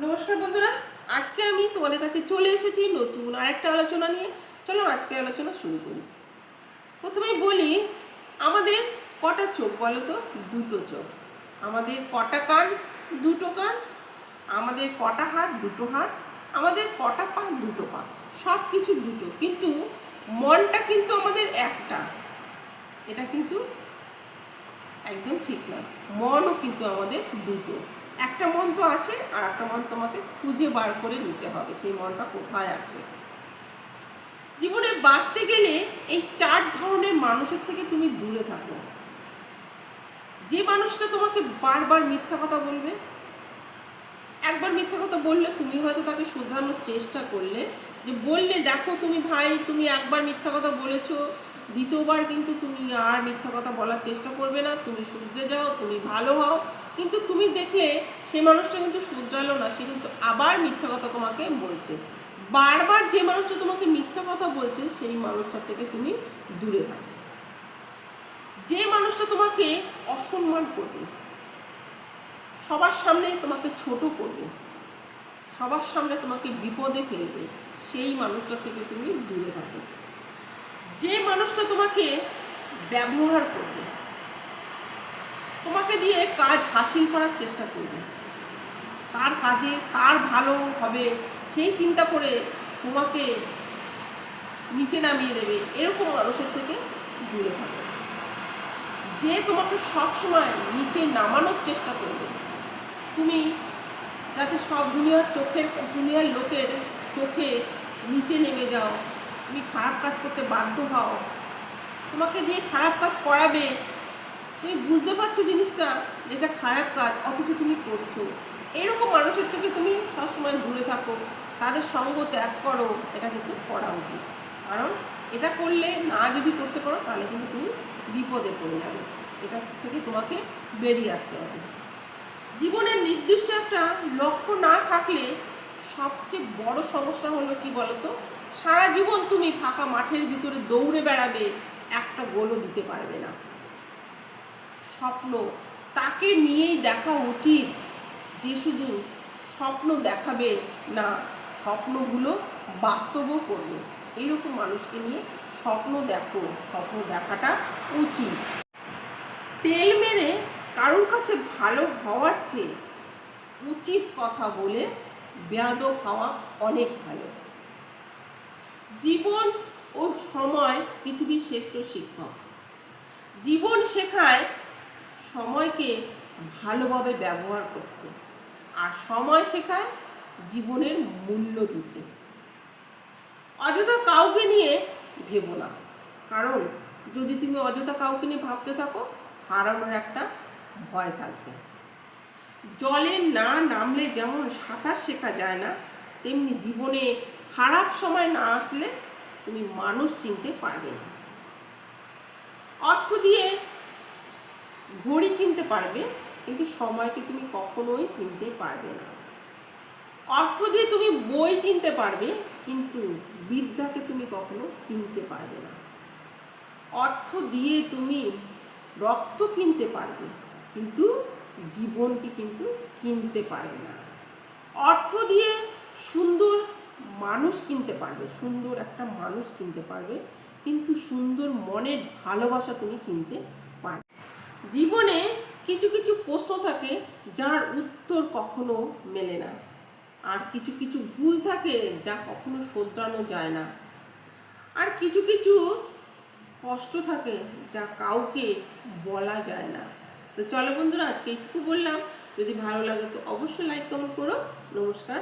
নমস্কার বন্ধুরা, আজকে আমি তোমাদের কাছে চলে এসেছি নতুন আরেকটা আলোচনা নিয়ে। চলো আজকে আলোচনা শুরু করি। প্রথমে বলি, আমাদের কটা চোখ বলো তো? দুটো চোখ। আমাদের কটা কান, দুটো কান? আমাদের কটা হাত, দুটো হাত? আমাদের কটা পা, দুটো পা? সব কিছু দুটো। কিন্তু মনটা কিন্তু আমাদের একটা। এটা কিন্তু একদম ঠিক না মনও কিন্তু আমাদের দুটো। একটা মন তো আছে আর একটা মন তোমাকে খুঁজে বার করে নিতে হবে। সেই মনটা কোথায় আছে? জীবনে বাঁচতে গেলে এই চার ধরনের মানুষের থেকে তুমি দূরে থাকো। যে মানুষটা তোমাকে বারবার মিথ্যা কথা বলবে, একবার মিথ্যা কথা বললে তুমি হয়তো তাকে শুধরানোর চেষ্টা করলে যে বললে, দেখো তুমি ভাই, তুমি একবার মিথ্যা কথা বলেছ, দ্বিতীয়বার কিন্তু তুমি আর মিথ্যা কথা বলার চেষ্টা করবে না। তুমি শুধরে যাও, তুমি ভালো হও। কিন্তু তুমি দেখলে সেই মানুষটা কিন্তু শুধরালো না, সে কিন্তু আবার মিথ্যা কথা তোমাকে বলছে। বারবার যে মানুষটা তোমাকে মিথ্যা কথা বলছে, সেই মানুষটা থেকে তুমি দূরে থাকো। যে মানুষটা তোমাকে অসম্মান করবে, সবার সামনে তোমাকে ছোট করবে, সবার সামনে তোমাকে বিপদে ফেলবে, সেই মানুষটা থেকে তুমি দূরে থাকো। যে মানুষটা তোমাকে ব্যবহার করবে তোমাকে দিয়ে কাজ হাসিল করার চেষ্টা করবে। তার কাজে তার ভালো হবে সেই চিন্তা করে তোমাকে নিচে নামিয়ে দেবে এরকম মানুষের থেকে দূরে থাকো। যে তোমাকে সবসময় নিচে নামানোর চেষ্টা করবে, তুমি যাতে সব দুনিয়ার চোখের, দুনিয়ার লোকের চোখে নিচে নেমে যাও, তুমি খারাপ কাজ করতে বাধ্য হও। তোমাকে দিয়ে খারাপ কাজ করাবে তুমি বুঝতে পারছ জিনিসটা যেটা খারাপ কাজ, অথচ তুমি করছ। এরকম মানুষের থেকে তুমি সবসময় দূরে থাকো। তাদের সঙ্গ ত্যাগ করো, এটা কিন্তু করা উচিত। কারণ এটা করলে না যদি করতে পারো, তাহলে কিন্তু তুমি বিপদে পড়ে যাবে। এটা থেকে তোমাকে বেরিয়ে আসতে হবে। জীবনের নির্দিষ্ট একটা লক্ষ্য না থাকলে সবচেয়ে বড় সমস্যা হলো কি বলতো? সারা জীবন তুমি ফাঁকা মাঠের ভিতরে দৌড়ে বেড়াবে, একটা গোলও দিতে পারবে না। স্বপ্ন। তাকে নিয়েই দেখা উচিত যে শুধু স্বপ্ন দেখাবে না, স্বপ্নগুলো বাস্তবও করবে। এইরকম মানুষকে নিয়ে স্বপ্ন দেখো, স্বপ্ন দেখাটা উচিত। তেল মেরে কারোর কাছে ভালো হওয়ার চেয়ে উচিত কথা বলে বেয়াদব হওয়া অনেক ভালো। জীবন ও সময় পৃথিবীর শ্রেষ্ঠ শিক্ষক। জীবন শেখায় সময়কে ভালোভাবে ব্যবহার করতে। আর সময় শেখায় জীবনের মূল্য দিতে অযথা কাউকে নিয়ে ভেবো না। কারণ যদি তুমি অযথা কাউকে নিয়ে ভাবতে থাকো, হারানোর একটা ভয় থাকবে। জলে না নামলে যেমন সাঁতার শেখা যায় না, তেমনি জীবনে খারাপ সময় না আসলে তুমি মানুষ চিনতে পারবে না। অর্থ দিয়ে ঘড়ি কিনতে পারবে, কিন্তু সময়কে তুমি কখনোই কিনতে পারবে না। অর্থ দিয়ে তুমি বই কিনতে পারবে, কিন্তু বিদ্যাকে তুমি কখনো কিনতে পারবে না। অর্থ দিয়ে তুমি রক্ত কিনতে পারবে, কিন্তু জীবনকে কিন্তু কিনতে পারবে না। অর্থ দিয়ে সুন্দর মানুষ কিনতে পারবে, সুন্দর একটা মানুষ কিনতে পারবে, কিন্তু সুন্দর মনের ভালোবাসা তুমি কিনতে জীবনে কিছু কিছু প্রশ্ন থাকে যার উত্তর কখনো মেলে না। আর কিছু কিছু ভুল থাকে যা কখনো শোধরানো যায় না। আর কিছু কিছু কষ্ট থাকে যা কাউকে বলা যায় না। তো চলো বন্ধুরা, আজকে একটু বললাম। যদি ভালো লাগে তো অবশ্যই লাইক কমেন্ট করো। নমস্কার।